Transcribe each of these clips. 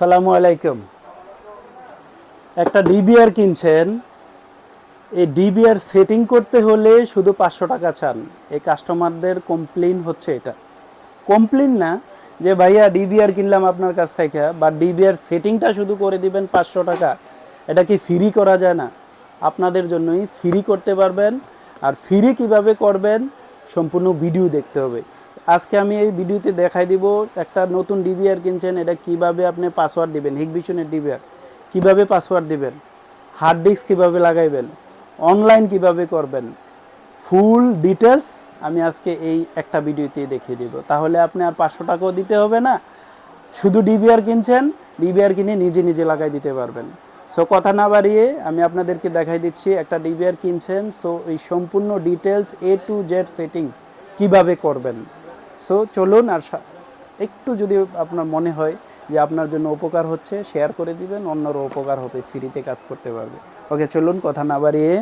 আসসালামু আলাইকুম। একটা ডিবিআর কিনছেন। এই ডিবিআর সেটিং করতে হলে শুধু পাঁচশো টাকা চান। এই কাস্টমারদের কমপ্লেন হচ্ছে এটা। কমপ্লেন না, যে ভাইয়া ডিবিআর কিনলাম আপনার কাছ থেকে বা ডিবিআর সেটিংটা শুধু করে দিবেন পাঁচশো টাকা, এটা কি ফ্রি করা যায় না? আপনাদের জন্যই ফ্রি করতে পারবেন। আর ফ্রি কীভাবে করবেন, সম্পূর্ণ ভিডিও দেখতে হবে। আজকে আমি এই ভিডিওতে দেখাই দিব একটা নতুন ডিবিআর কিনছেন, এটা কীভাবে আপনি পাসওয়ার্ড দিবেন হিগভিশনের ডিবিআর কীভাবে পাসওয়ার্ড দিবেন হার্ড ডিস্ক কীভাবে লাগাইবেন অনলাইন কীভাবে করবেন ফুল ডিটেলস আমি আজকে এই একটা ভিডিওতেই দেখিয়ে দিব। তাহলে আপনি আর পাঁচশো টাকাও দিতে হবে না, শুধু ডিবিআর কিনছেন ডিবিআর কিনে নিজে নিজে লাগাই দিতে পারবেন। সো কথা না বাড়িয়ে আমি আপনাদেরকে দেখাই দিচ্ছি, একটা ডিবিআর কিনছেন সো এই সম্পূর্ণ details A to Z setting কীভাবে করবেন। সো চলুন আর একটু যদি আপনার মনে হয় যে আপনার জন্য উপকার হচ্ছে শেয়ার করে দিবেন, অন্যরও উপকার হবে ফ্রিতে কাজ করতে পারবে। ওকে চলুন কথা না বাড়িয়ে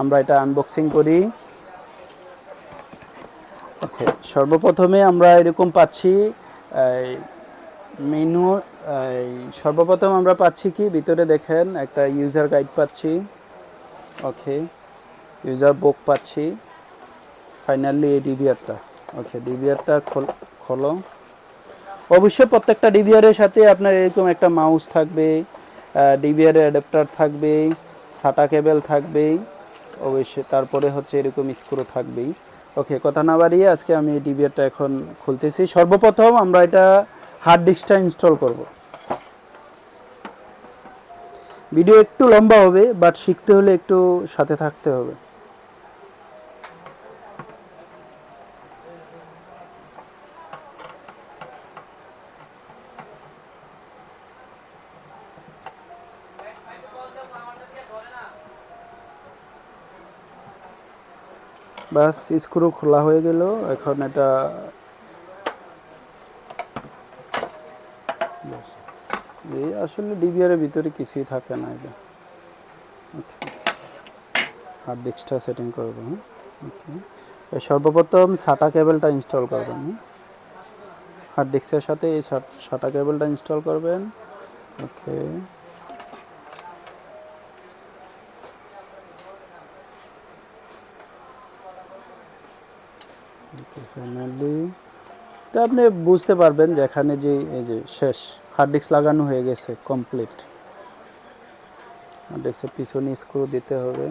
আমরা এটা আনবক্সিং করি। ওকে সর্বপ্রথমে আমরা এরকম পাচ্ছি মেনু সর্বপ্রথম আমরা পাচ্ছি কি? ভিতরে দেখেন, একটা ইউজার গাইড পাচ্ছি। ওকে ইউজার বুক পাচ্ছি। ফাইনালি এই ডিবিআরটা ওকে ডিবিআরটা খোলো অবশ্যই প্রত্যেকটা ডিবিআরের সাথে আপনার এরকম একটা মাউস থাকবে ডিবিআর অ্যাডাপ্টার থাকবে সাটা কেবল থাকবেই অবশ্যই তারপরে হচ্ছে এরকম স্ক্রু থাকবেই। ওকে কথা না বাড়িয়ে আজকে আমি এই ডিবিআরটা এখন খুলতেছি। সর্বপ্রথম আমরা এটা হার্ড ডিস্কটা ইনস্টল করব। ভিডিও একটু লম্বা হবে বাট শিখতে হলে একটু সাথে থাকতে হবে। বাস, স্ক্রু খোলা হয়ে গেল। এখন এটা। এই আসলে ডিবিআর এর ভিতরে কিছুই থাকে না এটা। ওকে হার্ড ডিস্কটা সেটিং করব হ্যাঁ? ওকে সর্বপ্রথম সাটা কেবলটা ইনস্টল করবেন হ্যাঁ? হার্ড ডিস্কের সাথে এই সাটা কেবলটা ইনস্টল করবেন। ওকে এটা আপনি বুঝতে পারবেন যে এখানে যে, এই যে শেষ হার্ড ডিস্ক লাগানো হয়ে গেছে কমপ্লিট হার্ড ডিস্কের পিছনে স্ক্রু দিতে হবে।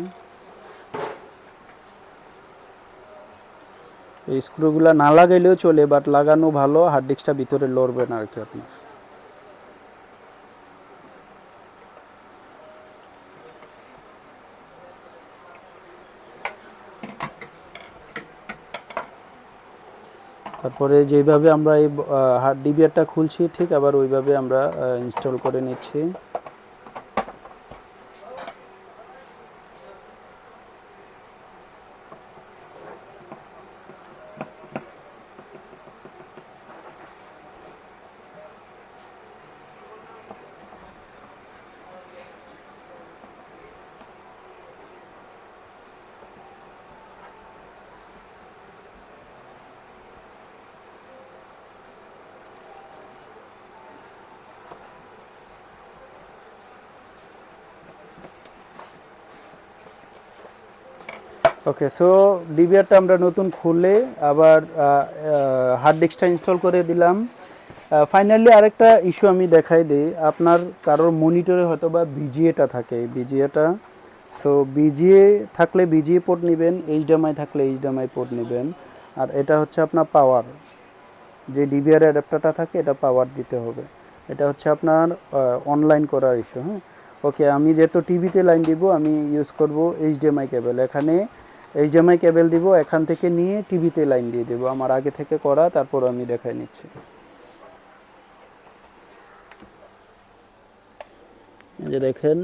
এই স্ক্রুগুলো না লাগাইলেও চলে বাট লাগানো ভালো হার্ড ডিস্কটা ভিতরে লড়বে না আর কি আপনার। তারপরে যেভাবে আমরা এই হার্ড ডিবিআরটা খুলছি ঠিক আবার ওইভাবে আমরা ইনস্টল করে নিচ্ছি। ওকে সো ডিবিআরটা আমরা নতুন খুলে আবার হার্ড ডিস্কটা ইনস্টল করে দিলাম। ফাইনালি আরেকটা ইস্যু আমি দেখাই দিই। আপনার কারোর মনিটরে হয়তো বা বিজিএটা থাকে বিজিএটা সো বিজিএ থাকলে বিজিএ পোর্ট নেবেন এইচডিএমআই থাকলে এইচডিএমআই পোর্ট নেবেন। আর এটা হচ্ছে আপনার পাওয়ার যে ডিবিআর অ্যাডাপ্টারটা থাকে, এটা পাওয়ার দিতে হবে। এটা হচ্ছে আপনার অনলাইন করার ইস্যু হ্যাঁ? ওকে আমি যেহেতু টিভিতে লাইন দিব, আমি ইউজ করব এইচডিএমআই কেবল এখানে এইচডিএমআই কেবল দিব, এখান থেকে নিয়ে টিভিতে লাইন দিয়ে দেবো। আমার আগে থেকে করা, তারপর আমি দেখাই নিচ্ছি। যে দেখেন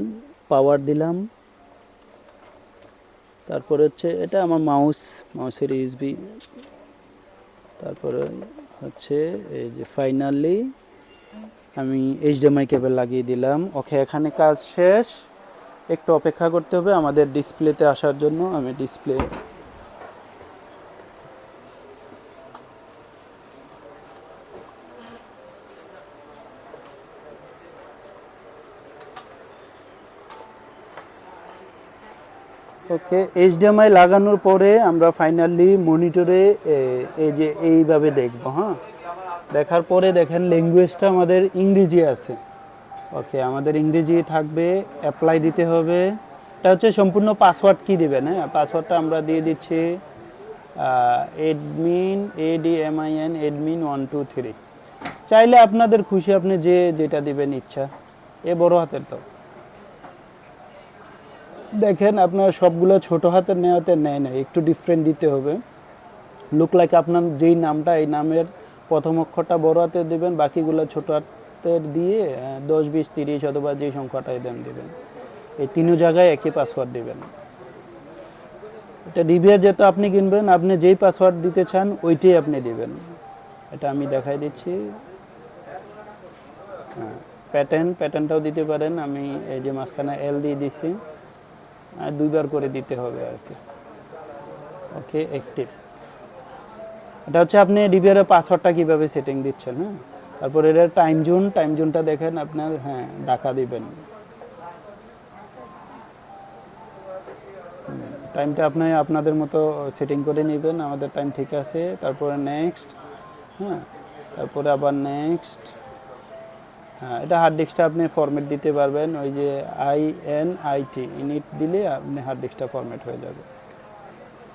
পাওয়ার দিলাম। তারপরে হচ্ছে, এটা আমার মাউস মাউসের ইউএসবি তারপরে হচ্ছে, এই যে ফাইনালি আমি এইচডিএমআই কেবল লাগিয়ে দিলাম। ওকে এখানে কাজ শেষ। একটু অপেক্ষা করতে হবে আমাদের ডিসপ্লেতে আসার জন্য। আমি ডিসপ্লে ওকে এইচডিএমআই লাগানোর পরে আমরা ফাইনালি মনিটরে এই যে এইভাবে দেখব হ্যাঁ? দেখার পরে দেখেন ল্যাঙ্গুয়েজটা আমাদের ইংরেজি আছে। ওকে আমাদের ইংরেজি থাকবে অ্যাপ্লাই দিতে হবে। এটা হচ্ছে সম্পূর্ণ পাসওয়ার্ড কি দিবেন হ্যাঁ পাসওয়ার্ডটা আমরা দিয়ে দিচ্ছি admin A D M I N admin one two three চাইলে আপনাদের খুশি আপনি যে যেটা দিবেন ইচ্ছা, এ বড় হাতের তো। দেখেন, আপনার সবগুলো ছোট হাতের নেওয়াতে নেয় না, একটু ডিফারেন্ট দিতে হবে। লুক লাইক আপনার যেই নামটা, এই নামের প্রথম অক্ষরটা বড় হাতে দেবেন, বাকিগুলো ছোট হাতের দিয়ে দশ, বিশ, তিরিশ অথবা যে সংখ্যাটাই দেন দিবেন। এই তিনও জায়গায় একই পাসওয়ার্ড দেবেন। এটা ডিবিআর যেহেতু আপনি কিনবেন, আপনি যেই পাসওয়ার্ড দিতে চান, ওইটাই আপনি দেবেন। এটা আমি দেখাই দিচ্ছি। হ্যাঁ প্যাটার্ন প্যাটার্নটাও দিতে পারেন। আমি এই যে মাঝখানে এল দিয়ে দিছি। দুইবার করে দিতে হবে আর কি। ওকে অ্যাক্টিভ এটা হচ্ছে আপনি ডিবিআর পাসওয়ার্ডটা কীভাবে সেটিং দিচ্ছেন হ্যাঁ? তারপর এর টাইম জোন টাইম জোনটা দেখেন আপনার হ্যাঁ ডাকা দিবেন। টাইমটা আপনি আপনাদের মতো সেটিং করে নেবেন, আমাদের টাইম ঠিক আছে। তারপরে নেক্সট হ্যাঁ তারপরে আবার নেক্সট হ্যাঁ এটা হার্ড ডিস্কটা আপনি ফরম্যাট দিতে পারবেন, ওই যে I N I T init দিলে আপনি হার্ড ডিস্কটা ফরম্যাট হয়ে যাবে।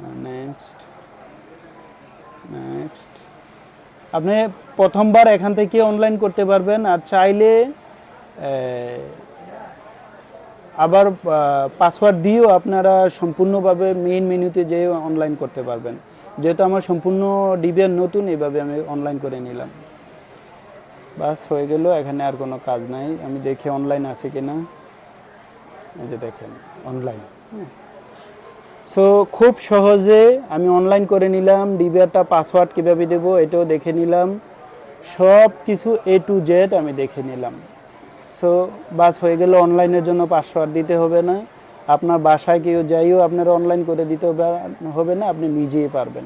নেক্সট নেক্সট আপনি প্রথমবার এখান থেকে অনলাইন করতে পারবেন আর চাইলে আবার পাসওয়ার্ড দিয়েও আপনারা সম্পূর্ণভাবে মেইন মেনুতে যেয়ে অনলাইন করতে পারবেন। যেহেতু আমার সম্পূর্ণ ডিবিআর নতুন এইভাবে আমি অনলাইন করে নিলাম। বাস, হয়ে গেল, এখানে আর কোনো কাজ নাই। আমি দেখি অনলাইন আছে কিনা। এই যে দেখেন অনলাইন সো খুব সহজে আমি অনলাইন করে নিলাম, ডিবিআরটা পাসওয়ার্ড কীভাবে দেবো এটাও দেখে নিলাম। সব কিছু এ টু জেড আমি দেখে নিলাম। সো বাস হয়ে গেল অনলাইনের জন্য পাসওয়ার্ড দিতে হবে না। আপনার বাসায় কেউ যাইও, আপনারা অনলাইন করে দিতে হবে- না, আপনি নিজেই পারবেন।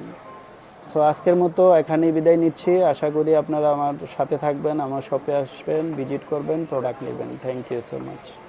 সো আজকের মতো এখানেই বিদায় নিচ্ছি। আশা করি আপনারা আমার সাথে থাকবেন, আমার শপে আসবেন ভিজিট করবেন প্রোডাক্ট নেবেন। Thank you so much